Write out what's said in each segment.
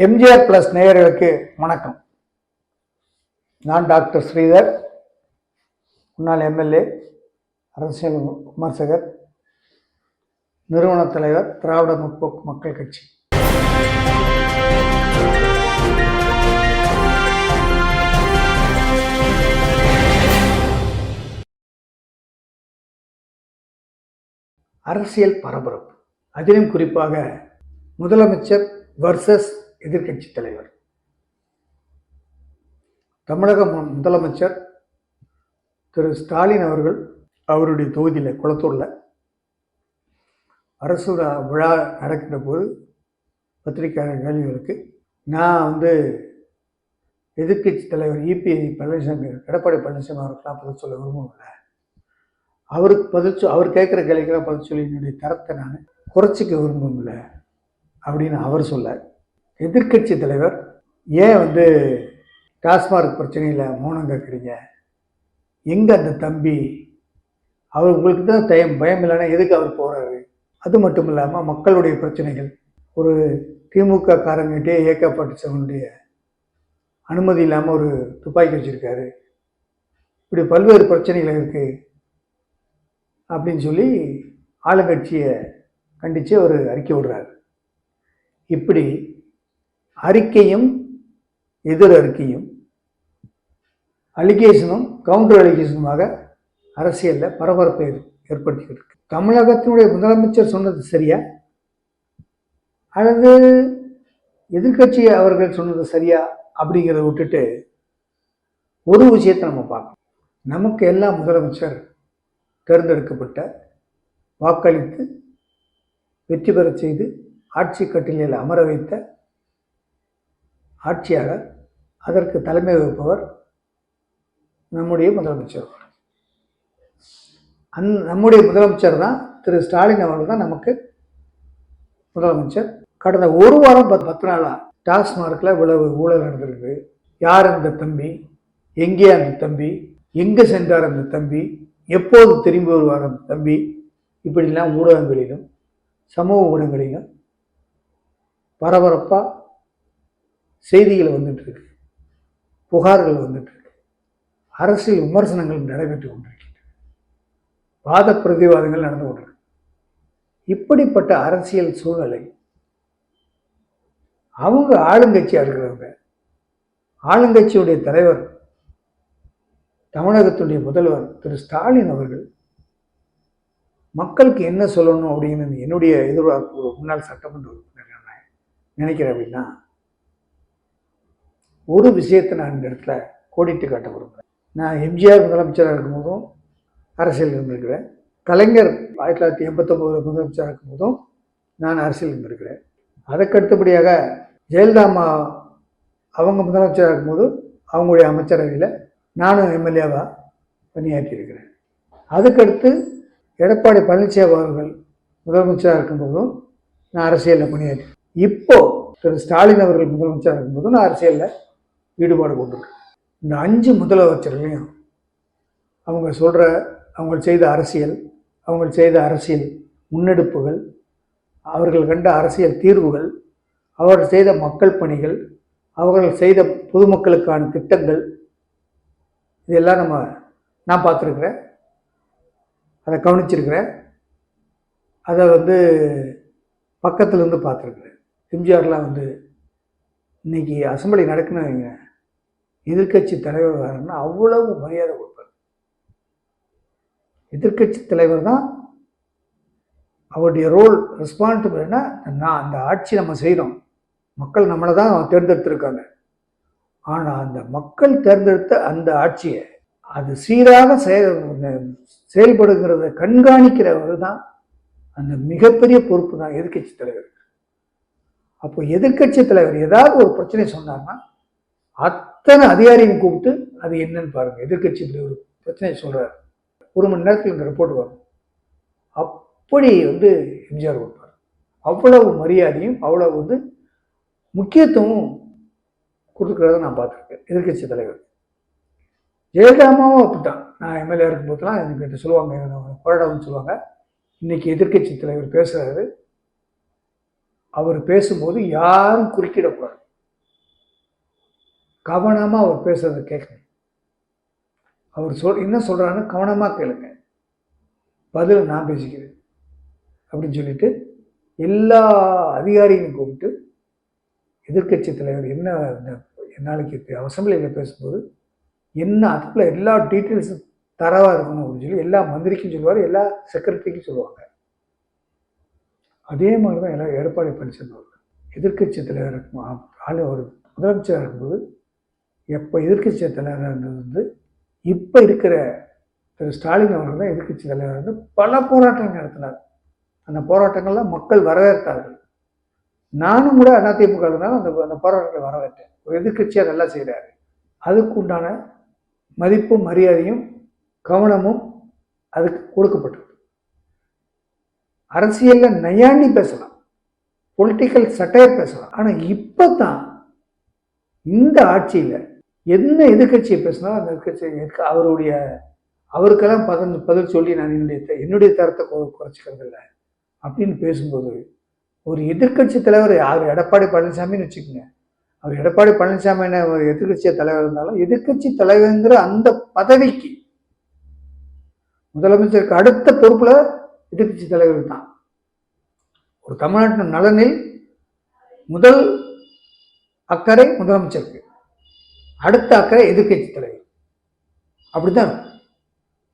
MGR plus நேயர்களுக்கு வணக்கம். நான் டாக்டர் ஸ்ரீதர் முன்னாள் எம்எல்ஏ அரசியல் விமர்சகர் நிறுவன தலைவர் திராவிட முற்போக்கு மக்கள் கட்சி. அரசியல் பரபரப்பு. அதிலும் குறிப்பாக முதலமைச்சர் வர்சஸ் எதிர்க்கட்சி தலைவர். தமிழக மு- முதலமைச்சர் திரு ஸ்டாலின் அவர்கள் அவருடைய தொகுதியில் குளத்தூரில் அரசு விழா- விழா நடக்கின்ற போது பத்திரிகையாளர் கேள்விகளுக்கு நான் வந்து எதிர்க்கட்சி தலைவர் இபிஐ பழனிசாமி எடப்பாடி பழனிசாமி அவருக்கெல்லாம் பதில் சொல்ல விரும்பவில்லை அவருக்கு பதில் அவர் கேட்குற கேள்விக்கெல்லாம் பதில் சொல்லி என்னுடைய தரத்தை நான் குறைச்சிக்க விரும்பவில்லை அப்படின்னு அவர் சொல்ல எதிர்க்கட்சி தலைவர் ஏன் வந்து டாஸ்மார்க் பிரச்சனையில் மௌனம் கேட்குறீங்க? எங்கே அந்த தம்பி? அவர் உங்களுக்கு தான் தயம் பயம் இல்லைன்னா எதுக்கு அவர் போகிறாரு அது மட்டும் இல்லாமல் மக்களுடைய பிரச்சனைகள். ஒரு திமுக காரங்கிட்டே ஏக்கப்பட்டுச்சவனுடைய அனுமதி இல்லாமல் ஒரு துப்பாக்கி வச்சுருக்காரு. இப்படி பல்வேறு பிரச்சனைகள் இருக்குது அப்படின்னு சொல்லி ஆளுங்கட்சியை கண்டித்து அவர் அறிக்கை விடுறாரு. இப்படி அறிக்கையும் எதிர் அறிக்கையும் அலிகேஷனும் கவுண்டர் அலிகேஷனுமாக அரசியலில் பரபரப்பை ஏற்படுத்திக்கிட்டு இருக்கு தமிழகத்தினுடைய முதலமைச்சர் சொன்னது சரியா? அல்லது எதிர்கட்சி அவர்கள் சொன்னது சரியா? அப்படிங்கிறத விட்டுட்டு ஒரு விஷயத்தை நம்ம பார்க்கணும். நமக்கு எல்லா முதலமைச்சர் தேர்ந்தெடுக்கப்பட்ட வாக்களித்து வெற்றி பெறச் செய்து ஆட்சி கட்டிலில் அமர வைத்த ஆட்சியாளர் அதற்கு தலைமை வகுப்பவர் நம்முடைய முதலமைச்சர். அந் நம்முடைய முதலமைச்சர் தான் திரு ஸ்டாலின் அவர்கள் தான் நமக்கு முதலமைச்சர். கடந்த ஒரு வாரம் பத்து பத்து நாளாக டாஸ்மார்க்கில் இவ்வளவு ஊழல் நடந்திருக்கு. யார் அந்த தம்பி? எங்கே அந்த தம்பி? எங்கே சென்றார் அந்த தம்பி? எப்போது திரும்பி வருவார் அந்த தம்பி? இப்படிலாம் ஊடகங்களிலும் சமூக ஊடகங்களிலும் பரபரப்பாக செய்திகள் வந்துட்டு இருக்கு புகார்கள் வந்துட்டு இருக்கு அரசியல் விமர்சனங்கள் நடைபெற்று கொண்டிருக்கின்றன. வாத பிரதிவாதங்கள் நடந்து கொண்டிருக்கு. இப்படிப்பட்ட அரசியல் சூழ்நிலை அவங்க ஆளுங்கட்சியாக இருக்கிறவங்க ஆளுங்கட்சியுடைய தலைவர் தமிழகத்துடைய முதல்வர் திரு ஸ்டாலின் அவர்கள் மக்களுக்கு என்ன சொல்லணும் அப்படின்னு என்னுடைய எதிர்பார்ப்பு ஒரு முன்னாள் சட்டமன்ற உறுப்பினர் நான் நினைக்கிறேன் அப்படின்னா ஒரு விஷயத்தை நான் இந்த இடத்துல கோடிட்டு காட்ட விரும்புகிறேன் நான் எம்ஜிஆர் முதலமைச்சராக இருக்கும்போதும் அரசியல் இருந்திருக்கிறேன் கலைஞர் ஆயிரத்தி தொள்ளாயிரத்தி எண்பத்தொம்போது முதலமைச்சராக இருக்கும்போதும் நான் அரசியல் இருந்திருக்கிறேன் அதற்கு அடுத்தபடியாக ஜெயலலிதா அம்மா அவங்க முதலமைச்சராக இருக்கும்போது அவங்களுடைய அமைச்சரவையில் நானும் எம்எல்ஏவாக பணியாற்றியிருக்கிறேன் அதுக்கடுத்து எடப்பாடி பழனிசாமி அவர்கள் முதலமைச்சராக இருக்கும்போதும் நான் அரசியலில் பணியாற்றி. இப்போது திரு ஸ்டாலின் அவர்கள் முதலமைச்சராக இருக்கும்போதும் நான் அரசியலில் ஈடுபாடு கொண்டிருக்கு. இந்த அஞ்சு முதலமைச்சர்களையும் அவங்க சொல்கிற அவங்க செய்த அரசியல் அவங்க செய்த அரசியல் முன்னெடுப்புகள் அவர்கள் கண்ட அரசியல் தீர்வுகள் அவர்கள் செய்த மக்கள் பணிகள் அவர்கள் செய்த பொதுமக்களுக்கான திட்டங்கள் இதெல்லாம் நம்ம நான் பார்த்துருக்குறேன். அதை கவனிச்சிருக்கிறேன். அதை வந்து பக்கத்துலேருந்து பார்த்துருக்குறேன். எம்ஜிஆர்லாம் வந்து இன்னைக்கு அசம்பிளி நடக்குன்னு வைங்க. எதிர்க்கட்சி தலைவர் வேறுன்னா அவ்வளவு மரியாதை கொடுப்பார். எதிர்க்கட்சி தலைவர் தான் அவருடைய ரோல் ரெஸ்பான்சிபிள்னா நான் அந்த ஆட்சி நம்ம செய்கிறோம் மக்கள் நம்மளை தான் தேர்ந்தெடுத்திருக்காங்க. ஆனால் அந்த மக்கள் தேர்ந்தெடுத்த அந்த ஆட்சியை அது சீராக செயல் செயல்படுகிறத கண்காணிக்கிறவர் தான் அந்த மிகப்பெரிய பொறுப்பு தான் எதிர்க்கட்சி தலைவர். அப்போ எதிர்க்கட்சி தலைவர் ஏதாவது ஒரு பிரச்சனை சொன்னார்னா அத்தனை அதிகாரியும் கூப்பிட்டு அது என்னன்னு பாருங்க எதிர்க்கட்சி தலைவர் பிரச்சனை சொல்றாரு. ஒரு மணி நேரத்தில் இந்த ரிப்போர்ட் வரும். அப்படி வந்து எம்ஜிஆர் கொடுப்பார் அவ்வளவு மரியாதையும் அவ்வளவு வந்து முக்கியத்துவம் கொடுத்துக்கிறத நான் பார்த்துருக்கேன் எதிர்க்கட்சி தலைவர். ஜெயலலிதாமாவும் அப்படித்தான். நான் எம்எல்ஏ இருக்கும்போதெல்லாம் எனக்கு கிட்ட சொல்லுவாங்க போராடம்னு சொல்லுவாங்க. இன்னைக்கு எதிர்க்கட்சி தலைவர் பேசுகிறாரு அவர் பேசும்போது யாரும் குறுக்கிடக்கூடாது. கவனமாக அவர் பேசுறத கேட்கணும். அவர் சொல் என்ன சொல்கிறான்னு கவனமாக கேளுங்க. பதில் நான் பேசிக்கிறேன். அப்படின்னு சொல்லிட்டு எல்லா அதிகாரிகளையும் கூப்பிட்டு எதிர்க்கட்சி தலைவர் என்ன இந்த நாளைக்கு அசம்பிளியில் பேசும்போது என்ன அதுக்குள்ள எல்லா டீட்டெயில்ஸும் தரவாக இருக்கணும் அப்படின்னு சொல்லி எல்லா மந்திரிக்கும் சொல்லுவார் எல்லா செக்ரட்டரிக்கும் சொல்லுவாங்க. அதே மாதிரி தான் எல்லாம் எடப்பாடி பழனிசாமி அவர்கள் எதிர்க்கட்சி தலைவர் இருக்கும் ஆளு ஒரு முதலமைச்சராக இருக்கும்போது எப்போ எதிர்க்கட்சி தலைவராக இருந்தது வந்து இப்போ இருக்கிற திரு ஸ்டாலின் அவர்கள் தான் எதிர்க்கட்சி தலைவர் வந்து பல போராட்டங்கள் நடத்தினார். அந்த போராட்டங்கள்லாம் மக்கள் வரவேற்றார்கள். நானும் கூட அதிமுக இருந்தாலும் அந்த அந்த போராட்டங்களை வரவேற்றேன். ஒரு எதிர்க்கட்சியாக நல்லா செய்கிறாரு அதுக்கு உண்டான மதிப்பும் மரியாதையும் கவனமும் அதுக்கு கொடுக்கப்பட்டது. அரசியலில் நையாண்டி பேசலாம். பொலிட்டிக்கல் சட்டையர் பேசலாம். ஆனால் இப்போ தான் இந்த ஆட்சியில் என்ன எதிர்க்கட்சியை பேசினாலும் அந்த எதிர்க்கட்சி அவருடைய அவருக்கெல்லாம் பதில் பதில் சொல்லி நான் என்னுடைய என்னுடைய தரத்தை கு- குறைச்சிக்கிறது இல்லை அப்படின்னு பேசும்போது ஒரு எதிர்க்கட்சி தலைவர் யார்? எடப்பாடி பழனிசாமின்னு வச்சுக்கோங்க. அவர் எடப்பாடி பழனிசாமி என்ன ஒரு எதிர்க்கட்சி தலைவர் இருந்தாலும் எதிர்க்கட்சி தலைவருங்கிற அந்த பதவிக்கு முதலமைச்சருக்கு அடுத்த பொறுப்பில் எதிர்கட்சி தலைவர் தான். ஒரு தமிழ்நாட்டின் நலனில் முதல் அக்கறை முதலமைச்சருக்கு. அடுத்த அக்கறை எதிர்க்கட்சி தலைவர். அப்படித்தான்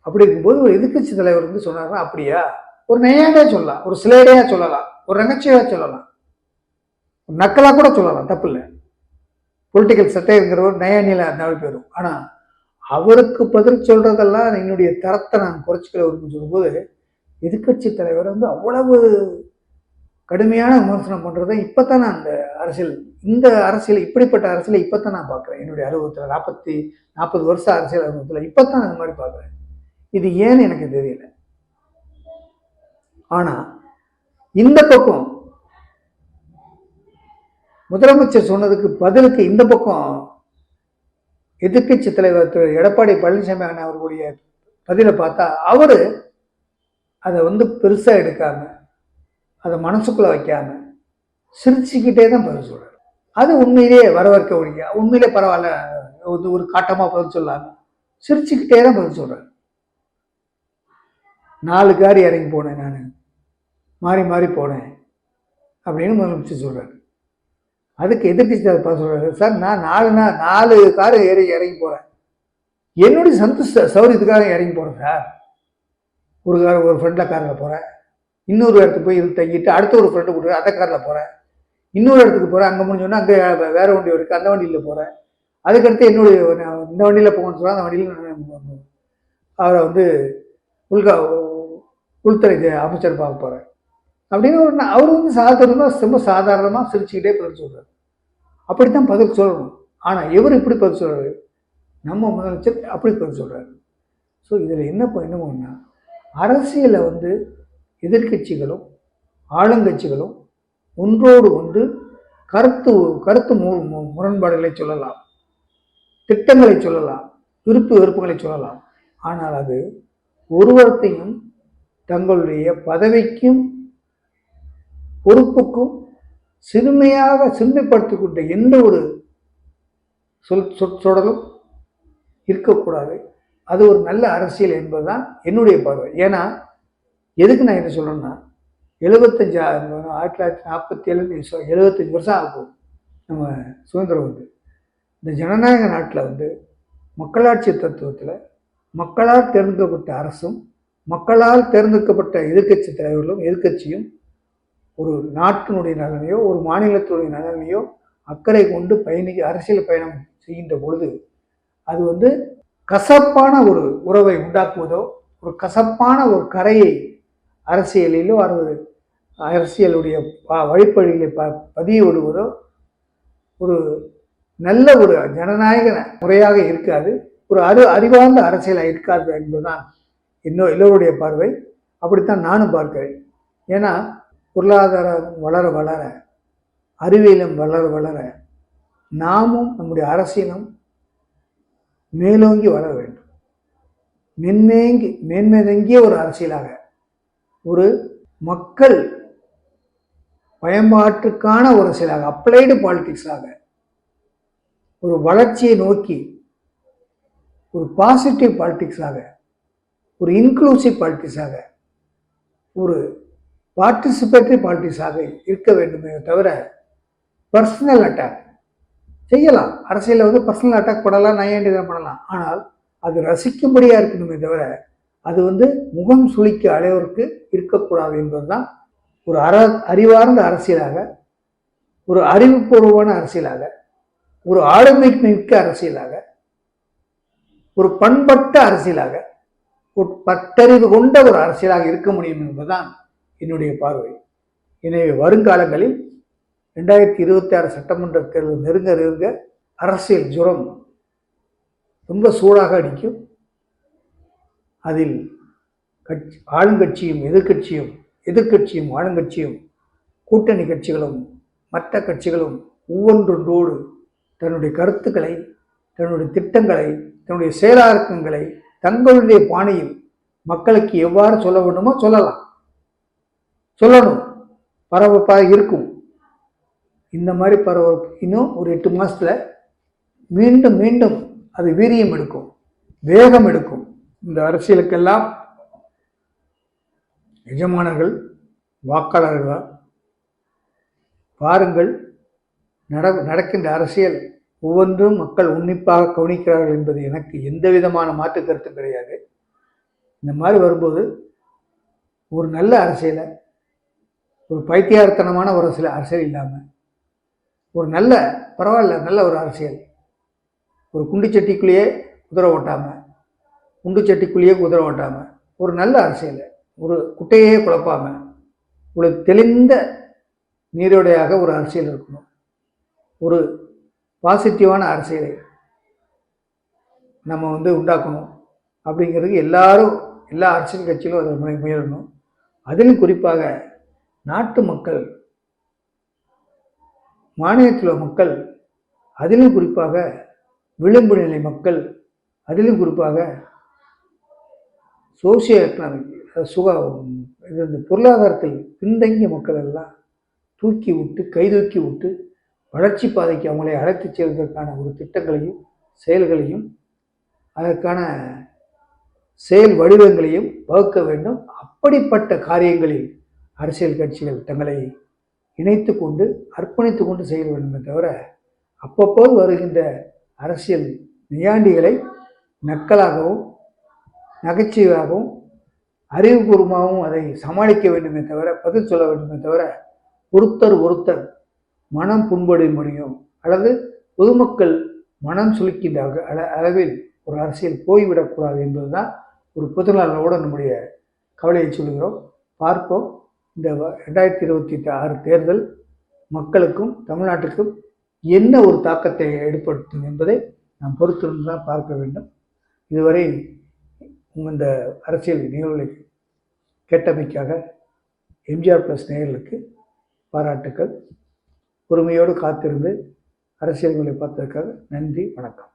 அப்படி இருக்கும்போது ஒரு எதிர்க்கட்சி தலைவர் வந்து சொன்னார் அப்படியா? ஒரு நெய்யாண்டே சொல்லலாம். ஒரு சிலேடையா சொல்லலாம். ஒரு நகைச்சுவையா சொல்லலாம். ஒரு நக்கலா கூட சொல்லலாம். தப்பு இல்லை. பொலிட்டிக்கல் சட்டைங்கிற ஒரு நயானியில் அந்த மாதிரி போயிடும் ஆனால் அவருக்கு பதில் சொல்றதெல்லாம் என்னுடைய தரத்தை நான் குறைச்சிக்கல. விரும்பி சொல்லும்போது எதிர்க்கட்சி தலைவர் வந்து அவ்வளவு கடுமையான விமர்சனம் பண்ணுறதை இப்போ தான் நான் அந்த அரசியல் இந்த அரசியல் இப்படிப்பட்ட அரசியலை இப்போ தான் நான் பார்க்குறேன். என்னுடைய அனுபவத்தில் நாற்பத்தி நாற்பது வருஷம் அரசியல் அனுபவத்தில் இப்போ தான் அந்த மாதிரி பார்க்குறேன். இது ஏன்னு எனக்கு தெரியல. ஆனால் இந்த பக்கம் முதலமைச்சர் சொன்னதுக்கு பதிலுக்கு இந்த பக்கம் எதிர்க்கட்சி தலைவர் திரு எடப்பாடி பழனிசாமி அண்ணா அவர்களுடைய பதிலை பார்த்தா அவர் அதை வந்து பெருசாக எடுக்காம அதை மனசுக்குள்ளே வைக்காம சிரிச்சுக்கிட்டே தான் பதில் சொல்கிறார் அது உண்மையிலேயே வரவேற்க ஒழிய உண்மையிலே பரவாயில்ல வந்து ஒரு காட்டமாக பதில் சொல்லாமல் சிரிச்சுக்கிட்டே தான் பதில் சொல்கிறார் நாலு காரி இறங்கி போனேன் நான். மாறி மாறி போனேன் அப்படின்னு முதலமைச்சர் சொல்கிறார் அதுக்கு எதிர்த்து சொல்கிறார் சார் நான் நாலு நாள் நாலு கார் ஏறி இறங்கி போகிறேன் என்னுடைய சந்தோஷ சௌரியத்துக்காக இறங்கி போகிறேன் சார். ஒரு கார் ஒரு ஃப்ரெண்டில் காரில் போகிறேன் இன்னொரு இடத்துக்கு போய் இது தங்கிட்டு அடுத்த ஒரு ஃப்ரெண்டு கூட அந்த காரில் போகிறேன் இன்னொரு இடத்துக்கு போகிறேன் அங்கே முடிஞ்சோன்னா அங்கே வேறு வண்டி இருக்குது அந்த வண்டியில் போகிறேன் அதுக்கடுத்து என்னுடைய நான் இந்த வண்டியில் போகணும்னு சொன்னால் அந்த வண்டியில் அவரை வந்து உள்கா உள்துறை அமைச்சர் பார்க்க போகிறேன் அப்படின்னு ஒரு அவர் வந்து சாதாரணமாக ரொம்ப சாதாரணமாக சிரிச்சுக்கிட்டே பதில் அப்படி தான் பதில் சொல்லணும். ஆனால் இவர் இப்படி பதில் சொல்கிறாரு நம்ம முதலமைச்சர் அப்படி பதில் சொல்கிறாரு ஸோ இதில் என்ன என்ன என்னமோன்னா அரசியலை வந்து எதிர்கட்சிகளும் ஆளுங்கட்சிகளும் ஒன்றோடு ஒன்று கருத்து கருத்து மு- முரண்பாடுகளை சொல்லலாம். திட்டங்களை சொல்லலாம். விருப்பு வெறுப்புகளை சொல்லலாம். ஆனால் அது ஒருவரத்தையும் தங்களுடைய பதவிக்கும் பொறுப்புக்கும் சிறுமையாக சிறுமைப்படுத்திக்கொண்ட எந்த ஒரு சொல் சொற்றொடரும் இருக்கக்கூடாது. அது ஒரு நல்ல அரசியல் என்பதுதான் என்னுடைய பார்வை. ஏன்னா எதுக்கு நான் என்ன சொல்லணும்னா எழுபத்தஞ்சு ஆயிரத்தி தொள்ளாயிரத்தி நாற்பத்தி ஏழு எழுபத்தஞ்சு வருஷம் ஆகும் நம்ம சுதந்திரம் வந்து. இந்த ஜனநாயக நாட்டில் வந்து மக்களாட்சி தத்துவத்தில் மக்களால் தேர்ந்தெடுக்கப்பட்ட அரசும் மக்களால் தேர்ந்தெடுக்கப்பட்ட எதிர்க்கட்சி தலைவர்களும் எதிர்க்கட்சியும் ஒரு நாட்டினுடைய நலனையோ ஒரு மாநிலத்தினுடைய நலனையோ அக்கறை கொண்டு பயணிக்க அரசியல் பயணம் செய்கின்ற பொழுது அது வந்து கசப்பான ஒரு உறவை உண்டாக்குவதோ ஒரு கசப்பான ஒரு கரையை அரசியலிலோ அல்லது அரசியலுடைய ப- வழிப்பழியிலே ப பதிய விடுவதோ ஒரு நல்ல ஒரு ஜனநாயக முறையாக இருக்காது. ஒரு அறி அறிவார்ந்த அரசியலாக இருக்காது என்பதுதான் இன்னும் எல்லோருடைய பார்வை. அப்படித்தான் நானும் பார்க்கிறேன். ஏன்னா பொருளாதாரம் வளர வளர அறிவியலும் வளர வளர நாமும் நம்முடைய அரசியலும் மேலோங்கி வளர வேண்டும். மென்மேங்கி மேன்மேதங்கிய ஒரு அரசியலாக ஒரு மக்கள் பயன்பாட்டுக்கான ஒரு அரசியலாக அப்ளைடு பாலிடிக்ஸாக ஒரு வளர்ச்சியை நோக்கி ஒரு பாசிட்டிவ் பாலிட்டிக்ஸாக ஒரு இன்க்ளூசிவ் பாலிட்டிக்ஸாக ஒரு பார்ட்டிசிபேட்டரி பாலிட்டிக்ஸாக இருக்க வேண்டுமே தவிர பர்சனல் அட்டாக் செய்யலாம். அரசியலில் வந்து பர்சனல் அட்டாக் பண்ணலாம் நையாண்டிதம் பண்ணலாம். ஆனால் அது ரசிக்கும்படியாக இருக்கணுமே தவிர அது வந்து முகம் சுளிக்க அளவிற்கு இருக்கக்கூடாது என்பதுதான் ஒரு அற அறிவார்ந்த அரசியலாக ஒரு அறிவுபூர்வமான அரசியலாக ஒரு ஆளுமைக்கு மிக்க அரசியலாக ஒரு பண்பட்ட அரசியலாக ஒரு பட்டறிவு கொண்ட ஒரு அரசியலாக இருக்க முடியும் என்பதுதான் என்னுடைய பார்வை. எனவே வருங்காலங்களில் ரெண்டாயிரத்தி இருபத்தி ஆறு சட்டமன்ற தேர்தல் நெருங்க நெருங்க அரசியல் ஜுரம் ரொம்ப சூடாக அடிக்கும். அதில் கட்சி ஆளுங்கட்சியும் எதிர்க்கட்சியும் எதிர்க்கட்சியும் ஆளுங்கட்சியும் கூட்டணி கட்சிகளும் மற்ற கட்சிகளும் ஒவ்வொன்றொன்றோடு தன்னுடைய கருத்துக்களை தன்னுடைய திட்டங்களை தன்னுடைய செயலாக்கங்களை தங்களுடைய பாணியில் மக்களுக்கு எவ்வாறு சொல்ல வேண்டுமோ சொல்லலாம். சொல்லணும். பரபரப்பாக இருக்கும். இந்த மாதிரி பரவ இன்னும் ஒரு எட்டு மாதத்தில் மீண்டும் மீண்டும் அது வீரியம் எடுக்கும் வேகம் எடுக்கும். இந்த அரசியலுக்கெல்லாம் எஜமானர்கள் வாக்காளர்களா பாருங்கள் நட நடக்கின்ற அரசியல் ஒவ்வொன்றும் மக்கள் உன்னிப்பாக கவனிக்கிறார்கள் என்பது எனக்கு எந்த விதமான மாற்று கருத்தும் கிடையாது. இந்த மாதிரி வரும்போது ஒரு நல்ல அரசியலை ஒரு பைத்தியார்த்தனமான ஒரு சில அரசியல் இல்லாமல் ஒரு நல்ல பரவாயில்ல நல்ல ஒரு அரசியல். ஒரு குண்டு சட்டிக்குள்ளேயே குதிரை ஓட்டாமல் குண்டு சட்டிக்குள்ளேயே குதிரை ஓட்டாமல் ஒரு நல்ல அரசியல். ஒரு குட்டையே குழப்பாமல் ஒரு தெளிந்த நீரோடையாக ஒரு அரசியல் இருக்கணும். ஒரு பாசிட்டிவான அரசியலை நம்ம வந்து உண்டாக்கணும். அப்படிங்கிறது எல்லாரும் எல்லா அரசியல் கட்சியிலும் அதை முய- முயலணும். அதிலும் குறிப்பாக நாட்டு மக்கள் மாநிலத்தில் மக்கள் அதிலும் குறிப்பாக விளிம்பு நிலை மக்கள் அதிலும் குறிப்பாக சோசியோ எக்கனாமிக் சுக இந்த பொருளாதாரத்தில் பின்தங்கிய மக்கள் எல்லாம் தூக்கி விட்டு கைதூக்கி விட்டு வளர்ச்சி பாதைக்கு அவங்களை அழைத்துச் செல்வதற்கான ஒரு திட்டங்களையும் செயல்களையும் அதற்கான செயல் வடிவங்களையும் வகுக்க வேண்டும். அப்படிப்பட்ட காரியங்களில் அரசியல் கட்சிகள் தங்களை இணைத்து கொண்டு அர்ப்பணித்து கொண்டு செயல் வேண்டுமே தவிர அப்பப்போது வருகின்ற அரசியல் நியாண்டிகளை நக்கலாகவும் நகைச்சுவையாகவும் அறிவுபூர்வமாகவும் அதை சமாளிக்க வேண்டுமே தவிர பதில் சொல்ல வேண்டுமே தவிர ஒருத்தர் ஒருத்தர் மனம் புண்பட முடியும் அல்லது பொதுமக்கள் மனம் சுலுக்கின்ற அள- அளவில் ஒரு அரசியல் போய்விடக்கூடாது என்பதுதான் ஒரு பொதுநலனோடு நம்முடைய கவலையை சொல்கிறோம் பார்ப்போம். இந்த வ- ரெண்டாயிரத்தி இருபத்தி ஆறு தேர்தல் மக்களுக்கும் தமிழ்நாட்டுக்கும் என்ன ஒரு தாக்கத்தை ஏற்படுத்தும் என்பதை நாம் பொறுத்திருந்து தான் பார்க்க வேண்டும். இதுவரை இந்த அரசியல் நிகழ்வுகளை கேட்டமைக்காக எம்ஜிஆர் ப்ளஸ் நேயர்களுக்கு பாராட்டுக்கள். பொறுமையோடு காத்திருந்து அரசியல்களை பார்த்ததற்காக நன்றி வணக்கம்.